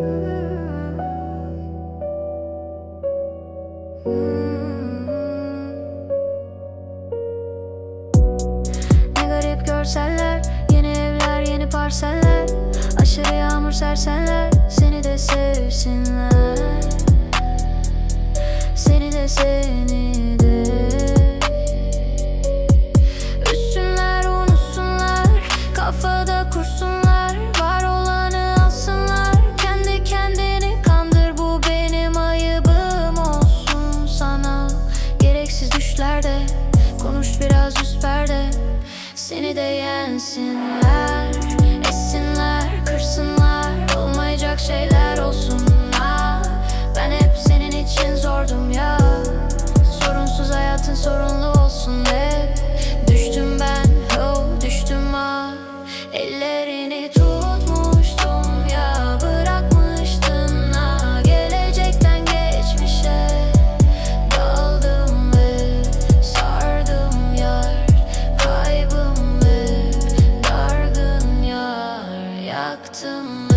Ne garip görseller Yeni evler yeni parseller. Aşırı yağmur sersenler Seni de sevsinler. Seni de seni Gereksiz düşlerde Konuş biraz üst perde. Seni de yensinler Essinler, kırsınlar. Olmayacak şeyler olsunlar. Ben hep senin için zordum ya. Sorunsuz hayatın sorunlu olsun hep. Düştüm ben, oh düştüm ah. Ellerini tut. bıraktım